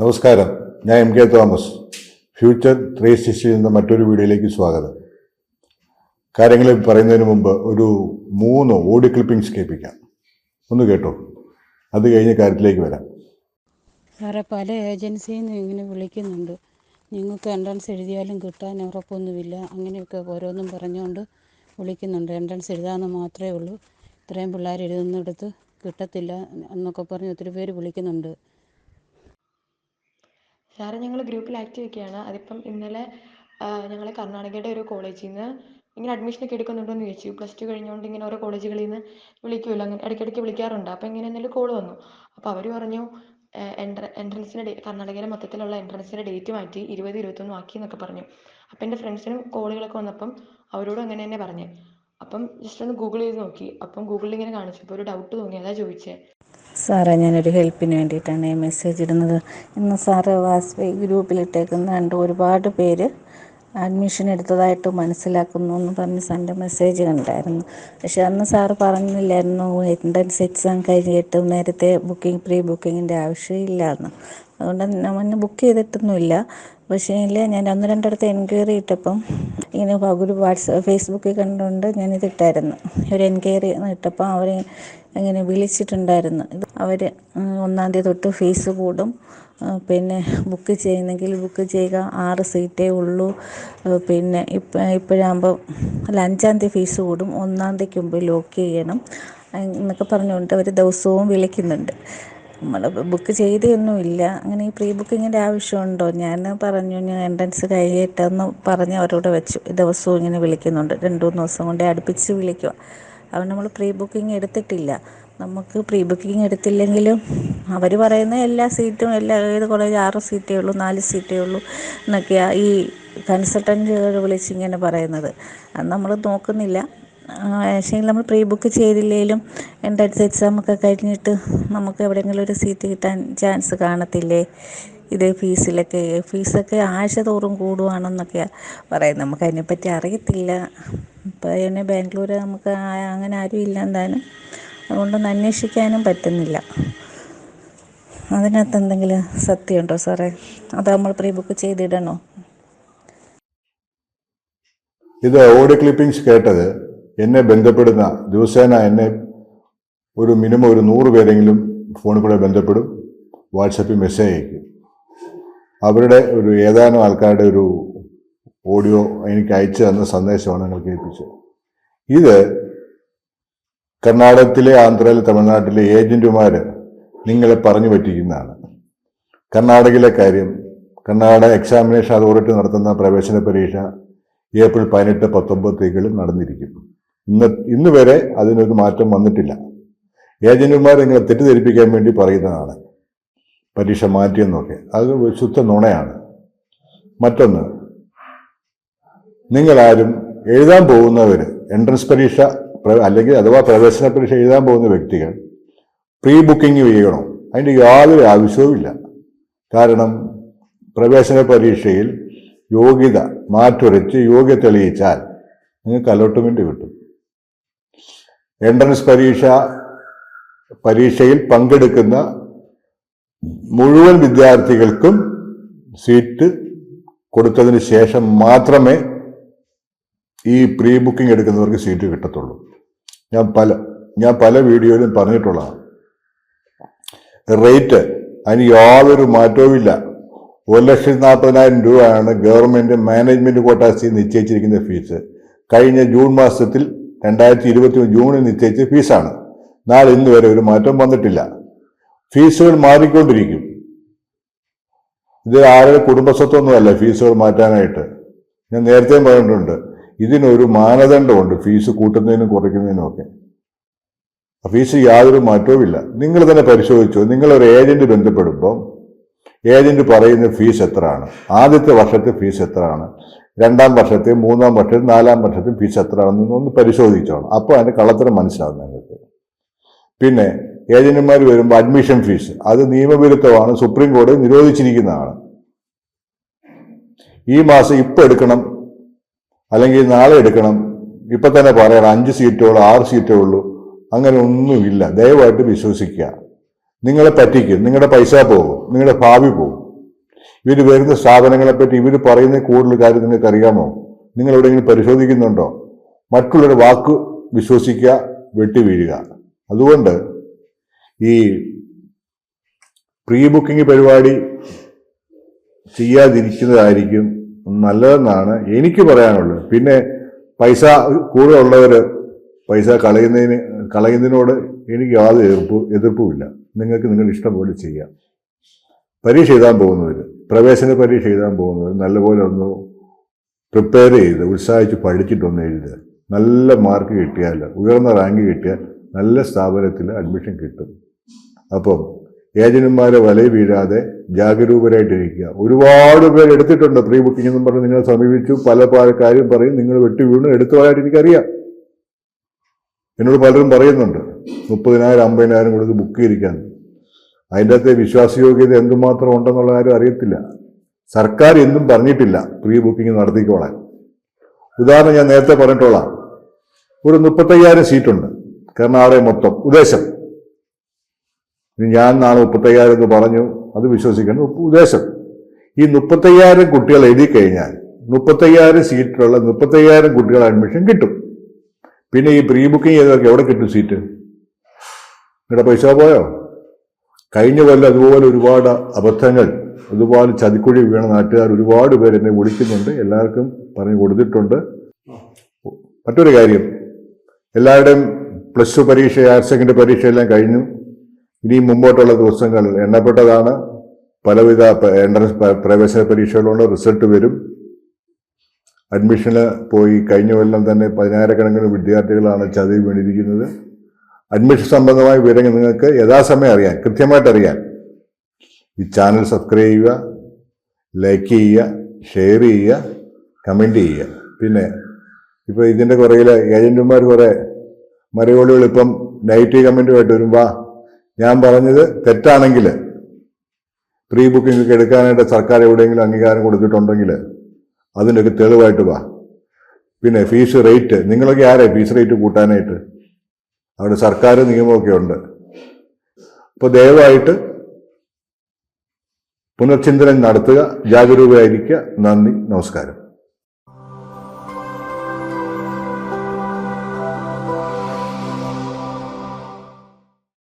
നമസ്കാരം. ഞാൻ M K Thomas. Future three സിക്സ്റ്റിയിൽ നിന്ന് മറ്റൊരു വീഡിയോയിലേക്ക് സ്വാഗതം. കാര്യങ്ങൾ പറയുന്നതിന് മുമ്പ് ഒരു മൂന്ന് ഓഡിയോ ക്ലിപ്പിംഗ്സ് കേൾപ്പിക്കാം. ഒന്ന് കേട്ടോ. അത് കഴിഞ്ഞ കാര്യത്തിലേക്ക് വരാം. സാറേ പല ഏജൻസിയിൽ നിന്ന് ഇങ്ങനെ വിളിക്കുന്നുണ്ട്. നിങ്ങൾക്ക് എൻട്രൻസ് എഴുതിയാലും കിട്ടാൻ ഉറപ്പൊന്നുമില്ല. അങ്ങനെയൊക്കെ ഓരോന്നും പറഞ്ഞുകൊണ്ട് വിളിക്കുന്നുണ്ട്. എൻട്രൻസ് എഴുതാമെന്ന് മാത്രമേ ഉള്ളൂ. ഇത്രയും പിള്ളേർ എഴുതുന്നിടത്ത് കിട്ടത്തില്ല എന്നൊക്കെ പറഞ്ഞ് ഒത്തിരി പേര് വിളിക്കുന്നുണ്ട്. സാറ് ഞങ്ങൾ ഗ്രൂപ്പിൽ ആക്റ്റീവ് ഒക്കെയാണ് അതിപ്പം ഇന്നലെ ഞങ്ങൾ കർണാടകയുടെ ഒരു കോളേജിൽ നിന്ന് ഇങ്ങനെ എടുക്കുന്നുണ്ടോ എന്ന് ചോദിച്ചു. പ്ലസ് ടു കഴിഞ്ഞുകൊണ്ട് ഇങ്ങനെ ഓരോ കോളേജുകളിൽ നിന്ന് വിളിക്കുമല്ലോ അങ്ങനെ ഇടയ്ക്കിടയ്ക്ക് വിളിക്കാറുണ്ട്. അപ്പോൾ ഇങ്ങനെ എന്തെങ്കിലും കോൾ വന്നു. അപ്പോൾ അവർ പറഞ്ഞു എൻട്ര എൻട്രൻസിന്റെ ഡേ കർണാടകയിലെ മൊത്തത്തിലുള്ള എൻട്രൻസിന്റെ ഡേറ്റ് മാറ്റി ഇരുപത് ഇരുപത്തൊന്നും ആക്കി എന്നൊക്കെ പറഞ്ഞു. അപ്പോൾ എന്റെ ഫ്രണ്ട്സിനും കോളുകളൊക്കെ വന്നപ്പം അവരോടും അങ്ങനെ തന്നെ പറഞ്ഞു. അപ്പം ജസ്റ്റ് ഒന്ന് ഗൂഗിൾ ചെയ്ത് നോക്കി. അപ്പം ഗൂഗിളിൽ ഇങ്ങനെ കാണിച്ചു. കാണിച്ചപ്പോൾ ഒരു ഡൗട്ട് തോന്നി. അതാ ചോദിച്ചത് സാറേ ഞാനൊരു ഹെൽപ്പിന് വേണ്ടിയിട്ടാണ് ഈ മെസ്സേജ് ഇടുന്നത്. ഇന്ന് സാറ് വാസ്വി ഗ്രൂപ്പിലിട്ടേക്കുന്ന കണ്ട് ഒരുപാട് പേര് അഡ്മിഷൻ എടുത്തതായിട്ട് മനസ്സിലാക്കുന്നു എന്ന് പറഞ്ഞ് സാറിന്റെ മെസ്സേജ് കണ്ടായിരുന്നു. പക്ഷെ അന്ന് സാറ് പറഞ്ഞില്ലായിരുന്നു എൻട്രൻസ് എക്സാം കഴിഞ്ഞിട്ട് നേരത്തെ ബുക്കിംഗ് പ്രീ ബുക്കിങ്ങിന്റെ ആവശ്യമില്ല എന്ന് അതുകൊണ്ട് ഞാൻ ബുക്ക് ചെയ്തിട്ടൊന്നുമില്ല. പക്ഷേ ഞാൻ ഒന്ന് രണ്ടിടത്ത് എൻക്വയറി ഇട്ടപ്പം ഇങ്ങനെ ഒരു വാട്സപ്പ് ഫേസ്ബുക്കിൽ കണ്ടുകൊണ്ട് ഞാനിത് ഇട്ടായിരുന്നു. ഒരു എൻക്വയറി ഇട്ടപ്പോൾ അവർ ഇങ്ങനെ വിളിച്ചിട്ടുണ്ടായിരുന്നു. അവർ ഒന്നാം തീയതി തൊട്ട് ഫീസ് കൂടും. പിന്നെ ബുക്ക് ചെയ്യുന്നെങ്കിൽ ബുക്ക് ചെയ്യുക ആറ് സീറ്റേ ഉള്ളൂ. പിന്നെ ഇപ്പം ഇപ്പോഴാകുമ്പോൾ അല്ല അഞ്ചാം തീയതി ഫീസ് കൂടും. ഒന്നാം തീയതിക്ക് മുമ്പ് ലോക്ക് ചെയ്യണം. എന്നൊക്കെ പറഞ്ഞുകൊണ്ട് അവർ ദിവസവും വിളിക്കുന്നുണ്ട്. നമ്മൾ ബുക്ക് ചെയ്തൊന്നുമില്ല അങ്ങനെ ഈ പ്രീ ബുക്കിങ്ങിന്റെ ആവശ്യമുണ്ടോ? ഞാൻ പറഞ്ഞു ഞാൻ എൻട്രൻസ് കഴിയട്ടെന്ന് പറഞ്ഞ് അവരോട് വെച്ചു. ദിവസവും ഇങ്ങനെ വിളിക്കുന്നുണ്ട്. രണ്ട് മൂന്ന് ദിവസം കൊണ്ട് അടുപ്പിച്ച് വിളിക്കുക അവൻ നമ്മൾ പ്രീ ബുക്കിംഗ് എടുത്തിട്ടില്ല. നമുക്ക് പ്രീ ബുക്കിംഗ് എടുത്തില്ലെങ്കിലും അവർ പറയുന്ന എല്ലാ സീറ്റും എല്ലാ ഏത് കോളേജ് ആറ് സീറ്റേ ഉള്ളൂ നാല് സീറ്റേ ഉള്ളൂ എന്നൊക്കെയാണ് ഈ കൺസൾട്ടന്റുകൾ വിളിച്ചിങ്ങനെ പറയുന്നത്. അത് നമ്മൾ നോക്കുന്നില്ല. പക്ഷേ നമ്മൾ പ്രീ ബുക്ക് ചെയ്തില്ലെങ്കിലും എന്റെ എക്സാം എക്സാമൊക്കെ കഴിഞ്ഞിട്ട് നമുക്ക് എവിടെയെങ്കിലും ഒരു സീറ്റ് കിട്ടാൻ ചാൻസ് കാണത്തില്ലേ? ഇത് ഫീസിലൊക്കെ ഫീസൊക്കെ ആഴ്ച തോറും കൂടുവാണെന്നൊക്കെയാണ് പറയുന്നത്. നമുക്ക് അതിനെപ്പറ്റി അറിയത്തില്ല. ഇപ്പോൾ തന്നെ ബാംഗ്ലൂർ നമുക്ക് അങ്ങനെ ആരും ഇല്ല എന്തായാലും. അതുകൊണ്ടൊന്ന് അന്വേഷിക്കാനും പറ്റുന്നില്ല. അതിനകത്ത് എന്തെങ്കിലും സത്യമുണ്ടോ സാറേ? അത് നമ്മൾ പ്രീ ബുക്ക് ചെയ്തിടണോ? ഇത് ഓഡിയോ ക്ലിപ്പിംഗ്സ് കേട്ടത് എന്നെ ബന്ധപ്പെടുന്ന ദിവസേന എന്നെ ഒരു മിനിമം ഒരു നൂറ് പേരെങ്കിലും ഫോണിൽ കൂടെ ബന്ധപ്പെടും വാട്സപ്പിൽ മെസ്സേജ് അയക്കും. അവരുടെ ഒരു ഏതാനും ആൾക്കാരുടെ ഒരു ഓഡിയോ എനിക്ക് അയച്ചു തന്ന സന്ദേശമാണ് നിങ്ങൾ കേൾപ്പിച്ചത്. ഇത് കർണാടകത്തിലെ ആന്ധ്രയിലെ തമിഴ്നാട്ടിലെ ഏജന്റുമാർ നിങ്ങളെ പറഞ്ഞു പറ്റിക്കുന്നതാണ്. കർണാടകയിലെ കാര്യം കർണാടക എക്സാമിനേഷൻ അതോറിറ്റി നടത്തുന്ന പ്രവേശന പരീക്ഷ ഏപ്രിൽ പതിനെട്ട് പത്തൊമ്പത് തീയതികളിൽ നടന്നിരിക്കും ഇന്ന് ഇന്ന് വരെ അതിനൊരു മാറ്റം വന്നിട്ടില്ല. ഏജന്റുമാർ നിങ്ങളെ തെറ്റിദ്ധരിപ്പിക്കാൻ വേണ്ടി പറയുന്നതാണ്. പരീക്ഷ മാറ്റിയെന്നൊക്കെ. അത് ശുദ്ധ നുണയാണ്. മറ്റൊന്ന് നിങ്ങളാരും എഴുതാൻ പോകുന്നവർ എൻട്രൻസ് പരീക്ഷ അല്ലെങ്കിൽ അഥവാ പ്രവേശന പരീക്ഷ എഴുതാൻ പോകുന്ന വ്യക്തികൾ പ്രീ ബുക്കിംഗ് ചെയ്യണം? അതിന്റെ യാതൊരു ആവശ്യവുമില്ല കാരണം പ്രവേശന പരീക്ഷയിൽ യോഗ്യത മാറ്റുരച്ച് യോഗ്യത തെളിയിച്ചാൽ നിങ്ങൾക്ക് അലോട്ട്മെന്റ് കിട്ടും. എൻട്രൻസ് പരീക്ഷ പരീക്ഷയിൽ പങ്കെടുക്കുന്ന മുഴുവൻ വിദ്യാർത്ഥികൾക്കും സീറ്റ് കൊടുത്തതിന് ശേഷം മാത്രമേ ഈ പ്രീ ബുക്കിംഗ് എടുക്കുന്നവർക്ക് സീറ്റ് കിട്ടത്തുള്ളൂ. ഞാൻ പല ഞാൻ പല വീഡിയോയിലും പറഞ്ഞിട്ടുള്ളതാണ്. റേറ്റ് അതിന് യാതൊരു മാറ്റവുമില്ല ഒരു ലക്ഷത്തി നാൽപ്പതിനായിരം രൂപയാണ് ഗവൺമെന്റ് മാനേജ്മെന്റ് കോട്ടാസിൽ നിശ്ചയിച്ചിരിക്കുന്ന ഫീസ്. കഴിഞ്ഞ ജൂൺ മാസത്തിൽ രണ്ടായിരത്തി ഇരുപത്തി ജൂണിൽ നിശ്ചയിച്ച ഫീസാണ്. എന്നാൽ ഇന്ന് വരെ ഒരു മാറ്റം വന്നിട്ടില്ല. ഫീസുകൾ മാറിക്കൊണ്ടിരിക്കും. ഇത് ആരുടെ കുടുംബസ്വത്വമൊന്നുമല്ല ഫീസുകൾ മാറ്റാനായിട്ട്. ഞാൻ നേരത്തെയും പറഞ്ഞിട്ടുണ്ട് ഇതിനൊരു മാനദണ്ഡമുണ്ട് ഫീസ് കൂട്ടുന്നതിനും കുറയ്ക്കുന്നതിനും ഒക്കെ. ഫീസ് യാതൊരു മാറ്റവുമില്ല നിങ്ങൾ തന്നെ പരിശോധിച്ചു നിങ്ങളൊരു ഏജന്റ് ബന്ധപ്പെടുമ്പോൾ ഏജന്റ് പറയുന്ന ഫീസ് എത്രയാണ്? ആദ്യത്തെ വർഷത്തെ ഫീസ് എത്രയാണ്? രണ്ടാം വർഷത്തെ മൂന്നാം വർഷത്തെ നാലാം വർഷത്തെ ഫീസ് എത്രയാണെന്ന് ഒന്ന് പരിശോധിച്ചോണം. അപ്പോൾ അതിന്റെ കള്ളത്തരം മനസ്സിലാവും നിങ്ങൾക്ക് പിന്നെ ഏജന്റുമാർ വരുമ്പോൾ അഡ്മിഷൻ ഫീസ് അത് നിയമവിരുദ്ധമാണ് സുപ്രീം കോടതി നിരോധിച്ചിരിക്കുന്നതാണ് ഈ മാസം ഇപ്പം എടുക്കണം അല്ലെങ്കിൽ നാളെ എടുക്കണം. ഇപ്പം തന്നെ പറയണം അഞ്ച് സീറ്റേ ഉള്ളൂ ആറ് സീറ്റേ ഉള്ളൂ. അങ്ങനെ ഒന്നുമില്ല. ദയവായിട്ട് വിശ്വസിക്കുക. നിങ്ങളെ പറ്റിക്കും. നിങ്ങളുടെ പൈസ പോകും. നിങ്ങളുടെ ഭാവി പോകും. ഇവർ വരുന്ന സ്ഥാപനങ്ങളെ പറ്റി ഇവർ പറയുന്ന കൂടുതൽ കാര്യം നിങ്ങൾക്ക് അറിയാമോ നിങ്ങൾ എവിടെയെങ്കിലും പരിശോധിക്കുന്നുണ്ടോ? മറ്റുള്ളവരുടെ വാക്ക് വിശ്വസിക്കുക വെട്ടി വീഴുക അതുകൊണ്ട് ഈ പ്രീ ബുക്കിംഗ് പരിപാടി ചെയ്യാതിരിക്കുന്നതായിരിക്കും നല്ലതെന്നാണ് എനിക്ക് പറയാനുള്ളത്. പിന്നെ പൈസ കൂടെ ഉള്ളവർ പൈസ കളയുന്നതിന് കളയുന്നതിനോട് എനിക്ക് യാതൊരു എതിർപ്പ് എതിർപ്പുമില്ല. നിങ്ങൾക്ക് നിങ്ങളുടെ ഇഷ്ടം പോലെ ചെയ്യാം. പരീക്ഷ എഴുതാൻ പോകുന്നവർ പ്രവേശന പരീക്ഷ എഴുതാൻ പോകുന്നത് നല്ലപോലെ ഒന്ന് പ്രിപ്പയർ ചെയ്ത് ഉത്സാഹിച്ച് പഠിച്ചിട്ടൊന്ന് എഴുതുക. നല്ല മാർക്ക് കിട്ടിയാൽ ഉയർന്ന റാങ്ക് കിട്ടിയാൽ നല്ല സ്ഥാപനത്തിൽ അഡ്മിഷൻ കിട്ടും. അപ്പം ഏജന്റുമാരെ വലയിൽ വീഴാതെ ജാഗരൂകരായിട്ടിരിക്കുക ഒരുപാട് പേര് എടുത്തിട്ടുണ്ട് പ്രീ ബുക്കിംഗ് എന്നും പറഞ്ഞ് നിങ്ങളെ സമീപിച്ചു. പല പല കാര്യം പറയും നിങ്ങൾ വെട്ടി വീണു എടുത്തതായിട്ട് എനിക്കറിയാം. എന്നോട് പലരും പറയുന്നുണ്ട്. മുപ്പതിനായിരം അമ്പതിനായിരം കൊടുത്ത് ബുക്ക് ചെയ്തിരിക്കാൻ. അതിന്റെ അകത്തെ വിശ്വാസയോഗ്യത എന്തുമാത്രം ഉണ്ടെന്നുള്ള കാര്യം അറിയത്തില്ല. സർക്കാർ എന്തും പറഞ്ഞിട്ടില്ല പ്രീ ബുക്കിംഗ് നടത്തിക്കോളാൻ. ഉദാഹരണം ഞാൻ നേരത്തെ പറഞ്ഞിട്ടോളാം ഒരു മുപ്പത്തയ്യായിരം സീറ്റുണ്ട്. കർണാടക മൊത്തം. ഉദ്ദേശം. ഞാൻ നാളെ മുപ്പത്തയ്യായിരം എന്ന് പറഞ്ഞു. അത് വിശ്വസിക്കണം. ഉദ്ദേശം. ഈ മുപ്പത്തയ്യായിരം കുട്ടികൾ എഴുതി കഴിഞ്ഞാൽ മുപ്പത്തയ്യായിരം സീറ്റുള്ള മുപ്പത്തയ്യായിരം കുട്ടികൾ അഡ്മിഷൻ കിട്ടും. പിന്നെ ഈ പ്രീ ബുക്കിംഗ് ചെയ്തവർക്ക് എവിടെ കിട്ടും സീറ്റ്? നിങ്ങളുടെ പൈസ പോയോ? കഴിഞ്ഞ കൊല്ലം അതുപോലെ ഒരുപാട് അബദ്ധങ്ങൾ അതുപോലെ ചതിക്കുഴി വീണ നാട്ടുകാർ ഒരുപാട് പേര് എന്നെ വിളിക്കുന്നുണ്ട്. എല്ലാവർക്കും പറഞ്ഞു കൊടുത്തിട്ടുണ്ട്. മറ്റൊരു കാര്യം എല്ലാവരുടെയും പ്ലസ് ടു പരീക്ഷ ഹയർ സെക്കൻഡറി പരീക്ഷ എല്ലാം കഴിഞ്ഞു. ഇനി മുമ്പോട്ടുള്ള ദിവസങ്ങൾ എണ്ണപ്പെട്ടതാണ്. പലവിധ എൻട്രൻസ് പ്രവേശന പരീക്ഷകളുണ്ട് റിസൾട്ട് വരും. അഡ്മിഷന് പോയി കഴിഞ്ഞ കൊല്ലം തന്നെ പതിനായിരക്കണക്കിന് വിദ്യാർത്ഥികളാണ് ചതിവ് വീണിരിക്കുന്നത്. അഡ്മിഷൻ സംബന്ധമായ വിവരങ്ങൾ നിങ്ങൾക്ക് യഥാസമയം അറിയാൻ കൃത്യമായിട്ട് അറിയാൻ. ഈ ചാനൽ സബ്സ്ക്രൈബ് ചെയ്യുക ലൈക്ക് ചെയ്യുക ഷെയർ ചെയ്യുക കമന്റ് ചെയ്യുക. പിന്നെ ഇപ്പോൾ ഇതിന്റെ കുറയിൽ ഏജന്റുമാർ കുറേ മരയോളികൾ ഇപ്പം നെഗറ്റീവ് കമന്റുമായിട്ട് വരുമ്പോൾ ഞാൻ പറഞ്ഞത് തെറ്റാണെങ്കിൽ പ്രീ ബുക്കിംഗ് ഒക്കെ എടുക്കാനായിട്ട് സർക്കാർ എവിടെയെങ്കിലും അംഗീകാരം കൊടുത്തിട്ടുണ്ടെങ്കിൽ അതിന്റെയൊക്കെ തെളിവായിട്ട് വാ. പിന്നെ ഫീസ് റേറ്റ് നിങ്ങളൊക്കെ ആരെ ഫീസ് റേറ്റ് കൂട്ടാനായിട്ട്? അവിടെ സർക്കാർ നിയമമൊക്കെ ഉണ്ട്. അപ്പോൾ ദയവായിട്ട് പുനർചിന്തനം നടത്തുക ജാഗരൂകരായിരിക്കുക. നന്ദി നമസ്കാരം.